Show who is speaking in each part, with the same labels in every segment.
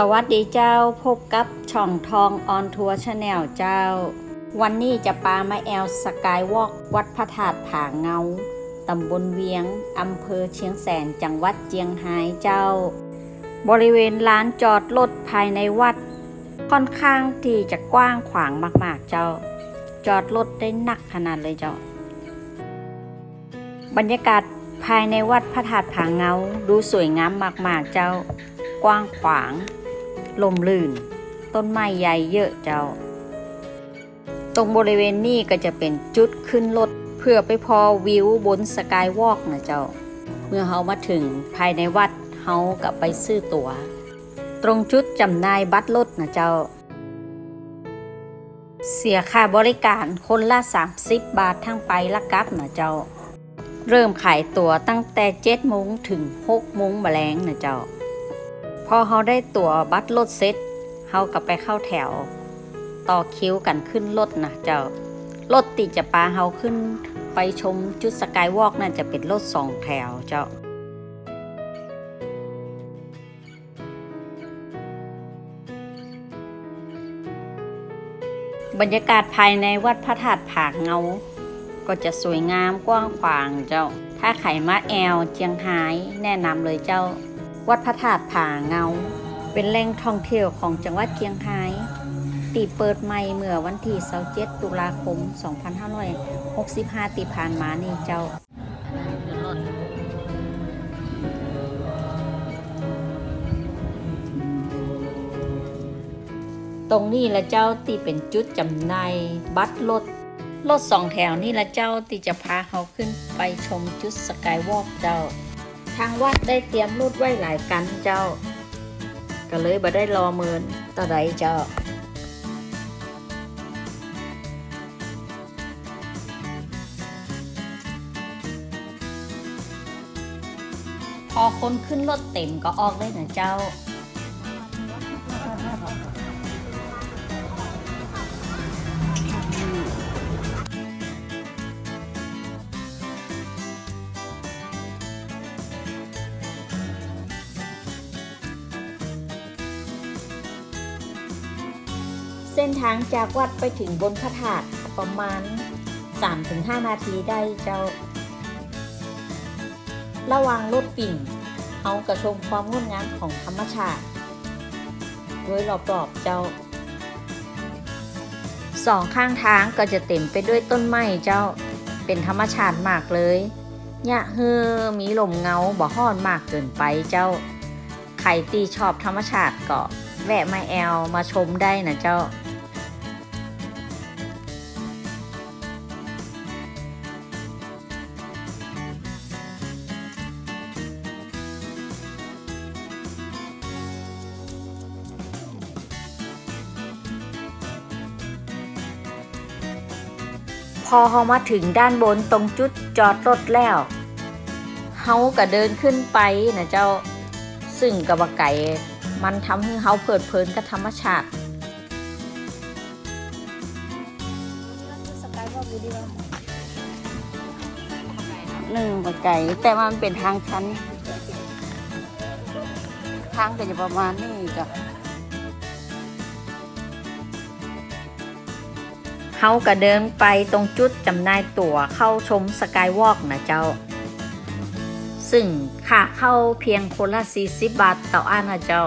Speaker 1: สวัสดีเจ้าพบกับช่องทองออนทัวร์ชาแนลเจ้า วันนี้จะปามาแอลสกายวอล์กวัดพระธาตุผาเงา ตำบลเวียง อำเภอเชียงแสนจังหวัดเจียงไฮ้เจ้า บริเวณลานจอดรถภายในวัด ค่อนข้างที่จะกว้างขวางมากๆเจ้า จอดรถได้หนักขนาดเลยเจ้า บรรยากาศภายในวัดพระธาตุผาเงาดูสวยงามมากๆเจ้า กว้างขวาง ลมลื่น ต้นไม้ใหญ่เยอะเจ้า ตรงบริเวณนี้ก็จะเป็นจุดขึ้นรถเพื่อไปพอวิวบนสกายวอล์กนะเจ้า เมื่อเฮามาถึงภายในวัดเฮาก็ไปซื้อตั๋ว ตรงจุดจำนายบัตรรถนะเจ้า เสียค่าบริการคนละ 30 บาททั้งไปและกลับนะเจ้า เริ่มขายตั๋วตั้งแต่7โมงถึง6โมงแมลงนะเจ้า พอเขาได้ตั๋วบัตรรถเสร็จเขาก็ไปเข้าแถว ต่อคิวกันขึ้นรถนะเจ้ารถติจะปาเขาขึ้นไปชมจุดสกายวอล์กน่าจะเป็นรถสองแถวเจ้าบรรยากาศภายในวัดพระธาตุผาเงา ก็จะสวยงามกว้างขวางเจ้า ถ้าไขมาแอลเจียงไฮ้แนะนำเลยเจ้า วัดพระธาตุผาเงา เป็นแหล่งท่องเที่ยวของจังหวัดเชียงราย ตีเปิดใหม่เมื่อวันที่27ตุลาคม 2565 ตีผ่านมานี่เจ้าตรงนี้ละเจ้าตีเป็นจุดจำหน่ายบัตรรถรถสองแถวนี่ละเจ้าตีจะพาเขาขึ้นไปชมจุดสกายวอล์กเจ้า ทางวัดได้เตรียมรถไว้หลายกันเจ้า ก็เลยบ่ได้รอเมินต่อใดเจ้าพอคนขึ้นรถเต็มก็ออกได้นะเจ้า เส้นทางจากวัดไปถึงบนพระธาตุประมาณ 3-5 นาทีได้เจ้า ระว่างรถปิ่งเขากระชมความงดงามของธรรมชาติโดยรอบๆเจ้า สองข้างทางก็จะเต็มไปด้วยต้นไม้เจ้า เป็นธรรมชาติมากเลยหญ้าเฮือมีลมเงาบ่ฮ้อนมากเกินไปเจ้า ใครตีชอบธรรมชาติก็แวะมาแอลมาชมได้นะเจ้า อเขามาถึงด้านบนตรงจุดจอดรถแล้วเขาก็เดินขึ้นไปนะเจ้าซึ่งกับว่าไก่มันทำให้เขาเพลิดเพลินกับธรรมชาติหนึ่งกับไก่แต่ว่ามันเป็นทางชันทางก็จะประมาณนี้จ้ะ เขาก็เดินไปตรงจุดจำหน่ายตั๋วเข้าชมสกายวอล์กนะเจ้า ซึ่งค่าเข้าเพียงคนละ 40 บาทต่ออันนะเจ้า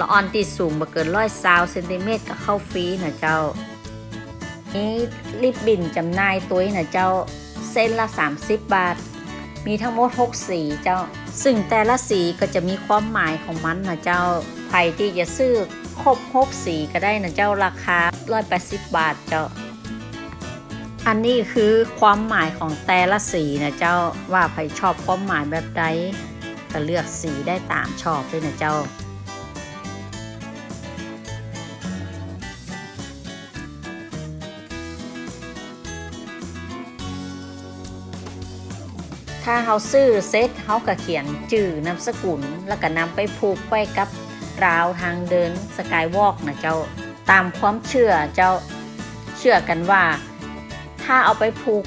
Speaker 1: ละออนที่สูงบ่เกินร้อยซาวเซนติเมตรก็เข้าฟรีนะเจ้า นี้ริบบินจำหน่ายตัวนะเจ้า เส้นละ 30 บาท มีทั้งหมด 6 สีเจ้า ซึ่งแต่ละสีก็จะมีความหมายของมันนะเจ้าใครที่จะซื้อครบ 6 สีก็ได้นะเจ้าราคา 180 บาทเจ้า อันนี้คือความหมายของแต่ละสีนะเจ้าว่าใครชอบความหมายแบบใดก็เลือกสีได้ตามชอบเลยนะเจ้า ถ้าเขาซื้อเซ็ตเขาก็เขียนจื่อนามสกุล แล้วก็นำไปผูกไว้กับราวทางเดินสกายวอล์กนะเจ้าตามความเชื่อเจ้าเชื่อกันว่า ถ้าเอาไปผูก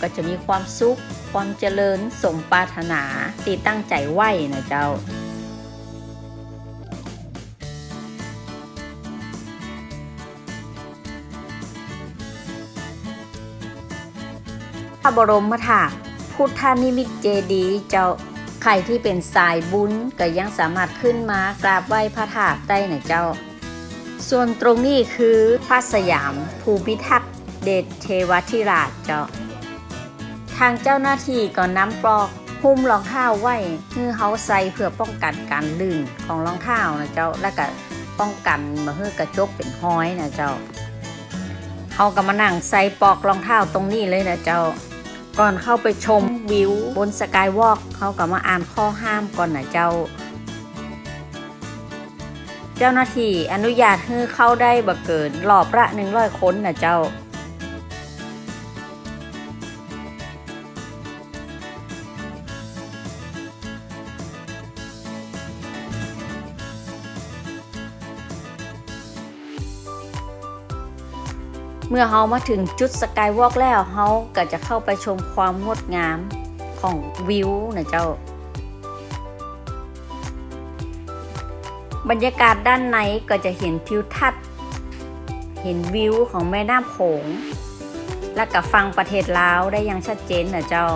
Speaker 1: ก็จะมีความสุข ความเจริญสมปรารถนาตีตั้งใจไหวนะเจ้า พระบรมธาตุพุทธานิมิตเจดีเจ้าใครที่เป็นสายบุญก็ยังสามารถขึ้นมากราบไหว้พระธาตุได้นะเจ้า ส่วนตรงนี้คือพระสยามภูพิทักษ์ เดชเทวทิราชเจ้า ทางเจ้าหน้าที่ก็นำปลอกหุ้มรองเท้าไว้เพื่อเขาใส่เพื่อป้องกันการลื่นของรองเท้านะเจ้าและก็ป้องกันมาเพื่อกระจกเป็นห้อยนะเจ้าเขาก็มานั่งใส่ปลอกรองเท้าตรงนี้เลยนะเจ้า ก่อนเข้าไปชมวิวบนสกายวอล์กเขาก็มาอ่านข้อห้ามก่อนนะเจ้า เจ้าหน้าที่อนุญาตให้เข้าได้บ่เกินรอบละหนึ่งร้อยคนนะเจ้า เมื่อเรามาถึงจุดสกายวอล์กแล้วเราก็จะเข้าไปชมความงดงามของวิวนะเจ้า บรรยากาศด้านในก็จะเห็นทิวทัศน์ เห็นวิวของแม่น้ำโขง และกับฟังประเทศลาวได้อย่างชัดเจนนะเจ้า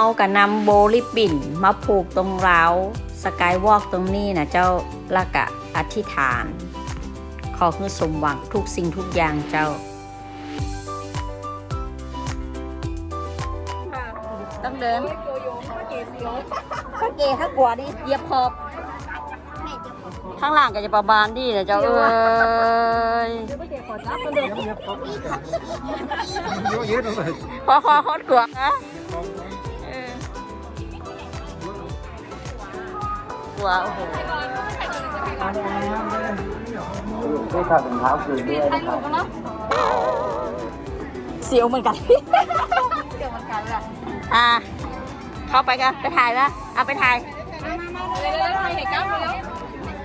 Speaker 1: าก็นำโบลิบบินมาผูกตรงราวสกายวอล์กตรงนี้นะเจ้าและกะอธิษฐาน ขอคือสมหวังทุกสิ่งทุกอย่างเจ้า ต้องเดินถ้าเกถ้ากลัวดิเหยียบขอบข้างล่างก็จะประบานดีนะเจ้าเอ้ยพอคอคอดกลัวนะ ลัวโอ้โห
Speaker 2: ได้ถอดรองเท้าคืนด้วยนะครับ
Speaker 1: เสียวเหมือนกัน เสียวเหมือนกันแหละอ่า เข้าไปกันไปถ่ายแล้วเอาไปถ่าย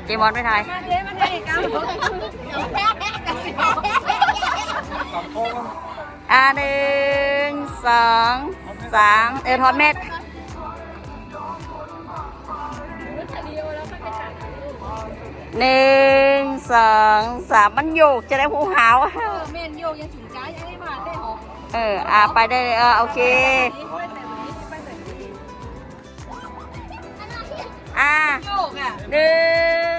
Speaker 1: เจมอนไปถ่ายอ่าหนึ่งสองสามเออทอดเม็ด หนึ่งสองสามมันโยกจะได้หูหาว
Speaker 3: เมนโยกยังถึงจ้ายังไม่มาได้หรอ
Speaker 1: เอออ่าไปได้เลยเออโอเค อ่า
Speaker 3: โยกอะ
Speaker 1: หนึ่ง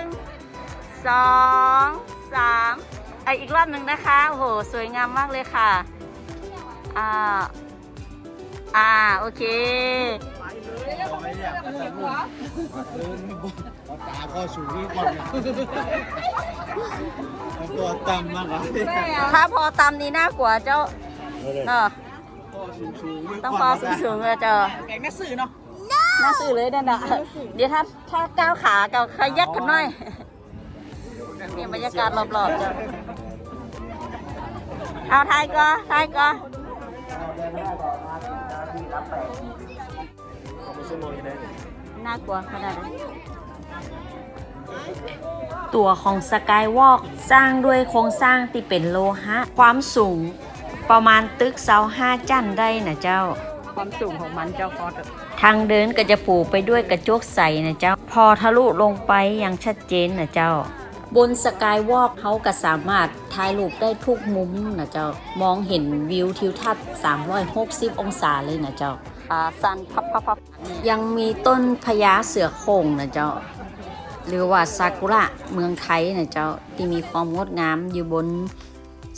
Speaker 1: สองสามไออีกรอบหนึ่งนะคะโอ้โหสวยงามมากเลยค่ะ อ่า อ่า โอเค
Speaker 2: ตาก็สูงก่อนตัวต่ำมากครับ
Speaker 1: ถ้าพอตามนี้น่ากลัวเจ้าเนอะ
Speaker 2: ก็สูงสูง
Speaker 1: ต้องพอสูงๆเลยเจ้า
Speaker 2: แกงน่าสื่อเนาะ
Speaker 1: น่าสื่อเลยนั่นน่ะเดี๋ยวถ้าถ้าก้าวขากับขยักกันหน่อยนี่บรรยากาศรอบๆเจ้าเอาทายก็ทายก็ น่ากลัวขนาดนั้นตัวของสกายวอล์กสร้างด้วยโครงสร้างที่เป็นโลหะ ความสูงประมาณตึกเสาห้าจันได้นะเจ้า ความสูงของมันเจ้าพอทางเดินก็จะปูไปด้วยกระจกใสนะเจ้า พอทะลุลงไปอย่างชัดเจนนะเจ้า บนสกายวอล์กเขาก็สามารถถ่ายรูปได้ทุกมุมนะเจ้ามองเห็นวิวทิวทัศน์ 360 องศาเลยนะเจ้าอ่าสันพับพับพับยังมีต้นพญาเสือโคร่งนะเจ้า หรือว่าซากุระเมืองไทยนะเจ้าที่มีความงดงามอยู่บน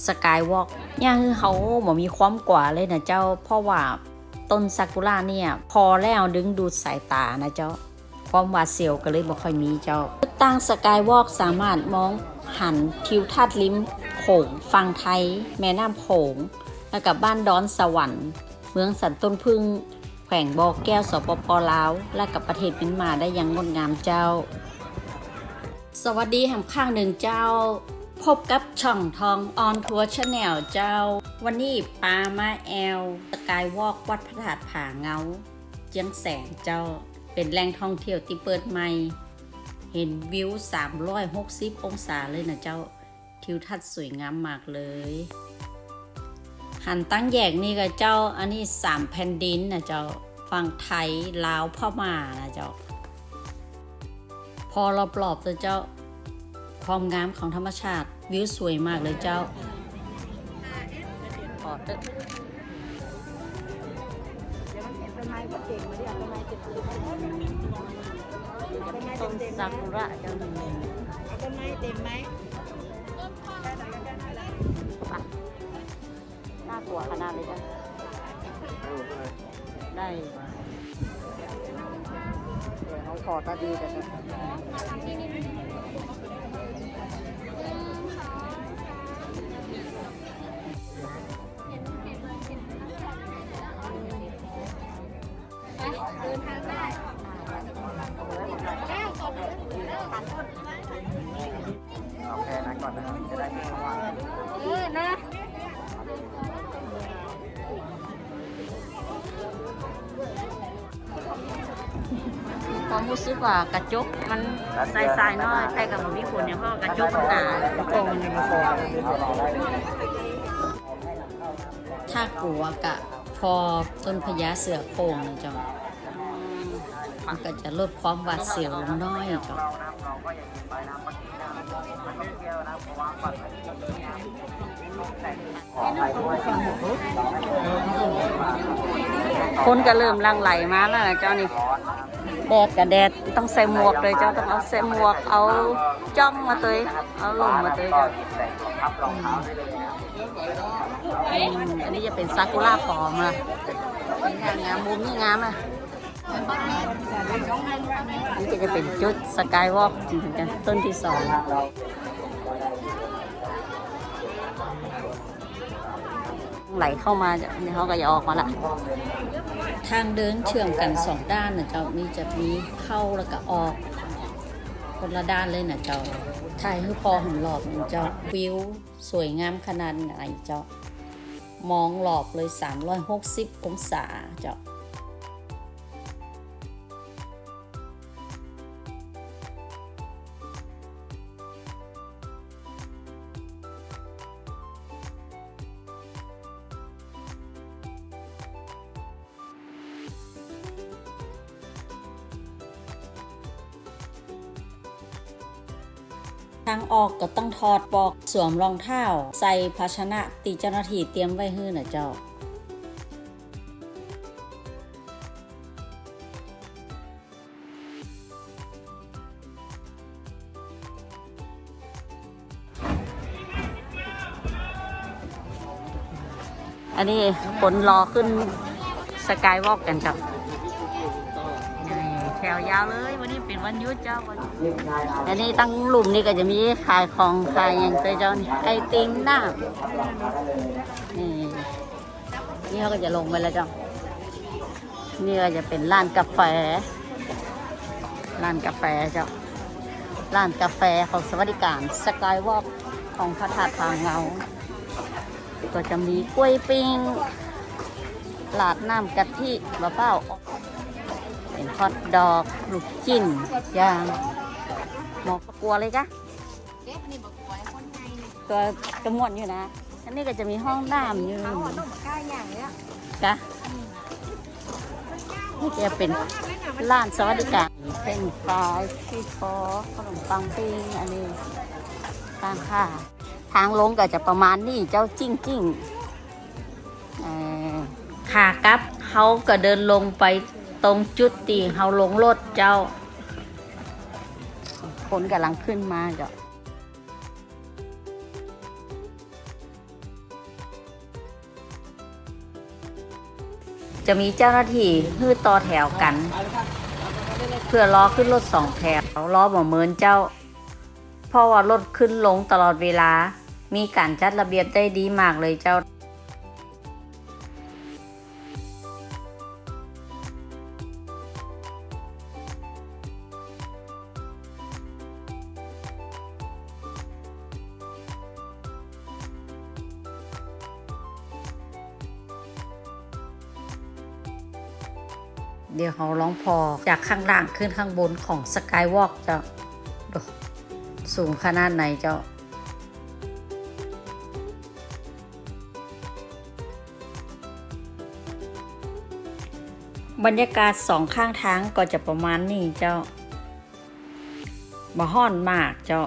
Speaker 1: สกายวอล์กย่างคือเขาบอกมีความกว่าเลยนะเจ้า เพราะว่าต้นซากุระเนี่ย พอแล้วดึงดูดสายตานะเจ้า ความหวาดเสียวก็เลยบ่ค่อยมีเจ้า ตั้งสกายวอล์กสามารถมองหันทิวทัศน์ริมโขงฝั่งไทย แม่น้ำโขงแล้วกับบ้านดอนสวรรค์ เมืองสันต้นพึ่ง แขวงบ่อแก้วสปปลาว และกับประเทศเมียนมาได้อยังงดงามเจ้า สวัสดีแหมข้างหนึ่งเจ้า พบกับช่องทองออนทัวร์ชาแนลเจ้า วันนี้ปามาแอลสกายวอล์กวัดพระธาตุผาเงา เจียงแสงเจ้า เป็นแหล่งท่องเที่ยวที่เปิดใหม่ เห็นวิว 360 องศาเลยนะเจ้า ทิวทัศน์สวยงามมากเลย หันตั้งแยกนี่ก็เจ้า อันนี้สามแผ่นดินนะเจ้า ฝั่งไทย ลาว พม่านะเจ้า พอรอบๆเลยเจ้า ความงามของธรรมชาติ วิวสวยมากเลยเจ้าขอ ตึกต้นซากุระเจ้าหนึ่ง
Speaker 3: ต้นไม้เต็มไหม
Speaker 1: น่ากลัวขนาดเลยจ้ะได้
Speaker 2: เขาขอตาดีแต่
Speaker 3: เดินทางได้
Speaker 2: เคนั้นก่อนนะจะได้ไม่ต้องวาง
Speaker 3: เออนะ
Speaker 1: ความรู้สึกว่ากระจกมันใสๆน้อยแต่กับมันมีผลเนี่ยเพราะกระจกมันหนา
Speaker 2: ตรงมันยังมาโซน
Speaker 1: ถ้ากลัวกะพอต้นพญาเสือโคร่งนะจ้า มันก็จะลดความหวาดเสียวลงน้อยเจ้าคนก็เริ่มหลังไหลมาแล้วนะเจ้านี่แดดกับแดดต้องใส่หมวกเลยเจ้าต้องเอาใส่หมวกเอาจ้องมาตัวเองเอาลมมาตัวเองเจ้าอืมอันนี้จะเป็นซากุระปลอมอะนี่งามงามมุมนี่งามอะอั นนี้ก็จะเป็นจุดสกายวอล์กเหมือนกันต้นที่สองไหลเข้ามาจากนี่เขาก็จะออกมาละ ทางเดินเชื่อมกันสองด้านนะเจ้ามีจะมีเข้าแล้วก็ออก คนละด้านเลยนะเจ้าถ่ายให้พอห็นหลอบนะเจ้าวิวสวยงามขนาดไหนเจ้ามองหลอบเลย 360 องศาเจ้า ทางออกก็ต้องถอดปลอกสวมรองเท้าใส่ภาชนะตีเจ้าหน้าที่เตรียมไว้ให้นะเจ้าอันนี้คนรอขึ้นสกายวอล์กกันจ้ะ แถวยาวเลย วันนี้เป็นวันหยุดเจ้าวันอันนี้ตั้งหลุมนี่ก็จะมีขายของขายอย่างเตยเจ้านี่ไอติงน้ำนี่นี่เขาก็จะลงไปแล้วเจ้านี่ก็จะเป็นร้านกาแฟ ร้านกาแฟเจ้าร้านกาแฟของสวัสดิการสกายวอล์กของพระธาตุพางเงาก็จะมีกล้วยปิ้งหลาดน้ำกะทิบะเป้า เป็นฮอทดอกลูกจิ้นย่างหมอกกลัวเลยกะ
Speaker 3: ก็กไว้คนไง
Speaker 1: ตัวกระมวดอยู่นะอันนี้ก็จะมีห้องน้ำอยู่
Speaker 3: กะ
Speaker 1: นี่จะเป็นร้านสวัสดิการเป็นฟรายชีสฟอขนมปังปิ้งอันนี้ต่างค่ะ ทางลงก็จะประมาณนี้เจ้าจิ้งจิ้งขากับเขาก็เดินลงไป ตรงจุดตีเขาลงรถเจ้าคนกำลังขึ้นมาเจ้าจะมีเจ้าหน้าที่ฮือต่อแถวกัน เพื่อรอขึ้นรถสองแถวรอบ่เหมือนเจ้า เพราะว่ารถขึ้นลงตลอดเวลา มีการจัดระเบียบได้ดีมากเลยเจ้า เดี๋ยวเขาร้องพอจากข้างล่างขึ้นข้างบนของสกายวอล์กเจ้าดูสูงขนาดไหนเจ้าบรรยากาศสองข้างทางก็จะประมาณนี้เจ้าบ่ฮ้อนมากเจ้า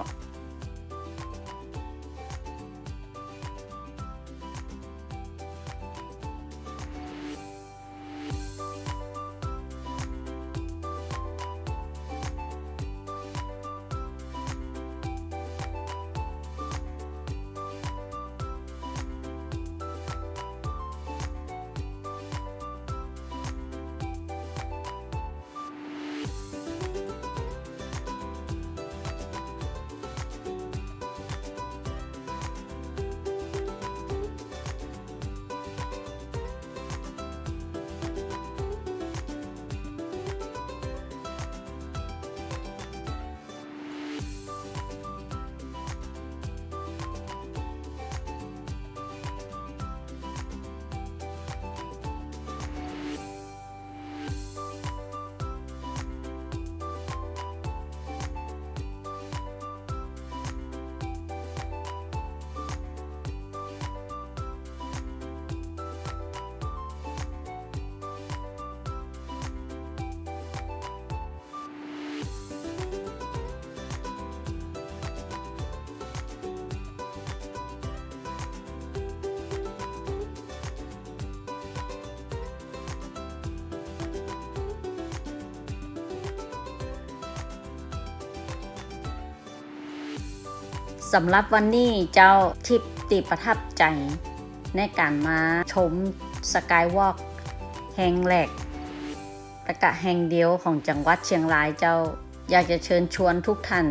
Speaker 1: สำหรับวันนี้เจ้าทิปติประทับใจในการมาชมสกายวอล์กแห่งแรกและกะแห่งเดียวของจังหวัดเชียงรายเจ้า อยากจะเชิญชวนทุกท่าน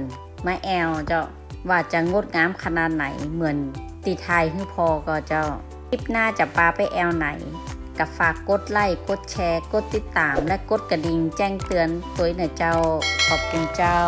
Speaker 1: มาแอลเจ้าว่าจะงดงามขนาดไหนเหมือนตีไทยให้พอก็เจ้าคลิปหน้าจะปาไปแอลไหนกับฝากกดไลค์ กดแชร์ กดติดตาม และกดกระดิ่งแจ้งเตือนตัวหน่อยเจ้า ขอบคุณเจ้า